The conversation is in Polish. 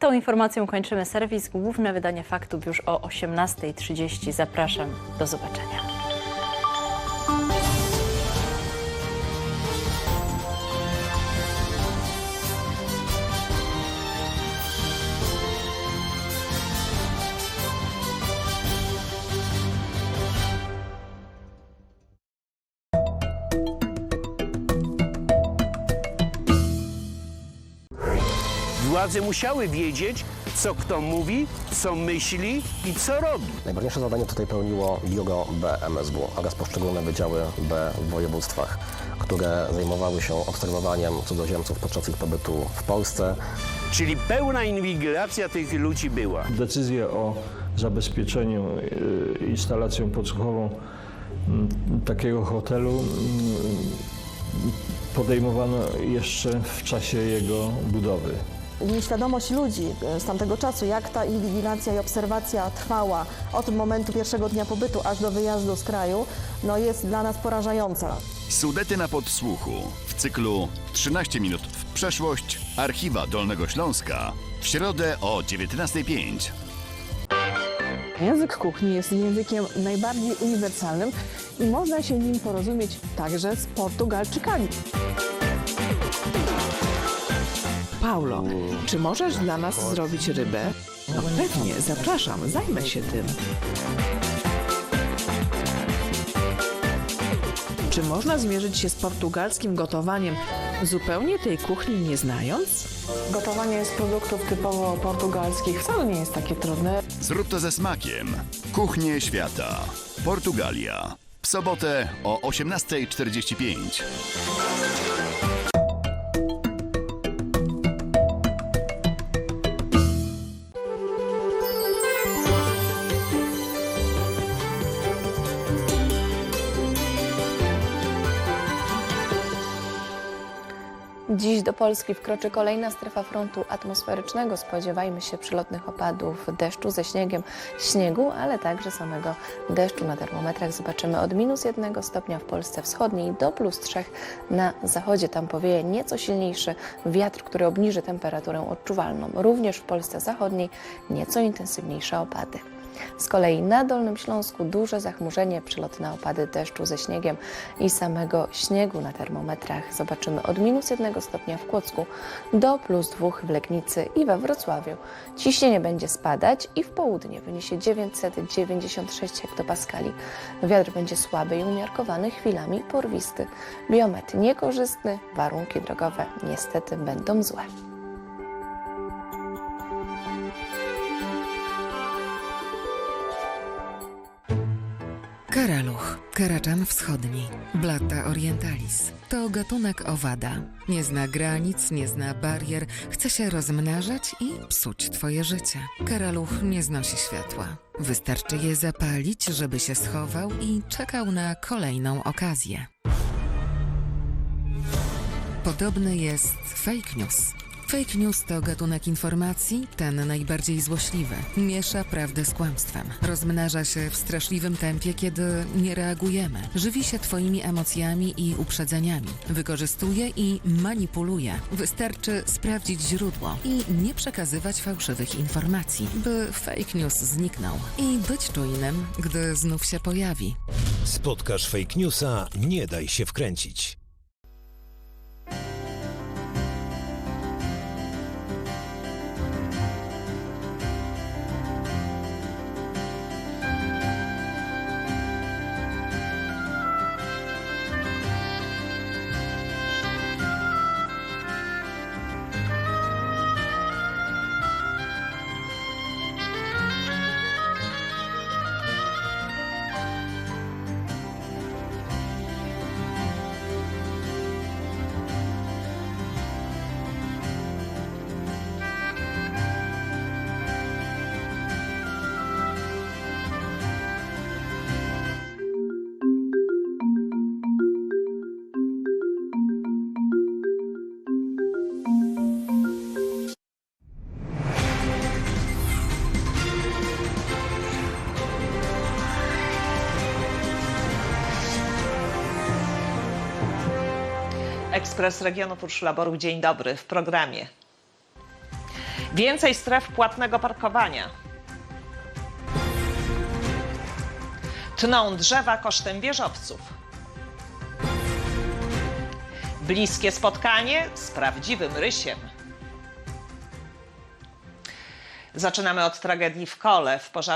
Tą informacją kończymy serwis. Główne wydanie faktów już o 18.30. Zapraszam. Do zobaczenia. Władze musiały wiedzieć, co kto mówi, co myśli i co robi. Najważniejsze zadanie tutaj pełniło biuro BMSW oraz poszczególne wydziały B w województwach, które zajmowały się obserwowaniem cudzoziemców podczas ich pobytu w Polsce. Czyli pełna inwigilacja tych ludzi była. Decyzję o zabezpieczeniu y, instalacją podsłuchową mm, takiego hotelu mm, podejmowano jeszcze w czasie jego budowy. Nieświadomość ludzi e, z tamtego czasu, jak ta inwigilacja i obserwacja trwała od momentu pierwszego dnia pobytu aż do wyjazdu z kraju, no jest dla nas porażająca. Sudety na podsłuchu w cyklu 13 minut w przeszłość Archiwa Dolnego Śląska w środę o 19.05. Język kuchni jest językiem najbardziej uniwersalnym i można się nim porozumieć także z Portugalczykami. Paulo, czy możesz dla nas zrobić rybę? No pewnie, zapraszam, zajmę się tym. Czy można zmierzyć się z portugalskim gotowaniem, zupełnie tej kuchni nie znając? Gotowanie z produktów typowo portugalskich wcale nie jest takie trudne. Zrób to ze smakiem. Kuchnie świata. Portugalia. W sobotę o 18.45. Dziś do Polski wkroczy kolejna strefa frontu atmosferycznego. Spodziewajmy się przylotnych opadów deszczu ze śniegiem, śniegu, ale także samego deszczu. Na termometrach zobaczymy od minus jednego stopnia w Polsce wschodniej do plus trzech na zachodzie. Tam powieje nieco silniejszy wiatr, który obniży temperaturę odczuwalną. Również w Polsce zachodniej nieco intensywniejsze opady. Z kolei na Dolnym Śląsku duże zachmurzenie, przelotne opady deszczu ze śniegiem i samego śniegu na termometrach zobaczymy od minus jednego stopnia w Kłodzku do plus dwóch w Legnicy i we Wrocławiu. Ciśnienie będzie spadać i w południe wyniesie 996 hektopaskali. Wiatr będzie słaby i umiarkowany, chwilami porwisty. Biometr niekorzystny, warunki drogowe niestety będą złe. Karaluch, karaczan wschodni, Blatta orientalis. To gatunek owada. Nie zna granic, nie zna barier, chce się rozmnażać i psuć twoje życie. Karaluch nie znosi światła. Wystarczy je zapalić, żeby się schował i czekał na kolejną okazję. Podobny jest fake news. Fake news to gatunek informacji, ten najbardziej złośliwy. Miesza prawdę z kłamstwem. Rozmnaża się w straszliwym tempie, kiedy nie reagujemy. Żywi się twoimi emocjami i uprzedzeniami. Wykorzystuje i manipuluje. Wystarczy sprawdzić źródło i nie przekazywać fałszywych informacji, by fake news zniknął. I być czujnym, gdy znów się pojawi. Spotkasz fake newsa, nie daj się wkręcić. Ekspres Regionu Laboru. Dzień dobry w programie. Więcej stref płatnego parkowania. Tną drzewa kosztem wieżowców. Bliskie spotkanie z prawdziwym rysiem. Zaczynamy od tragedii w kole. W pożarze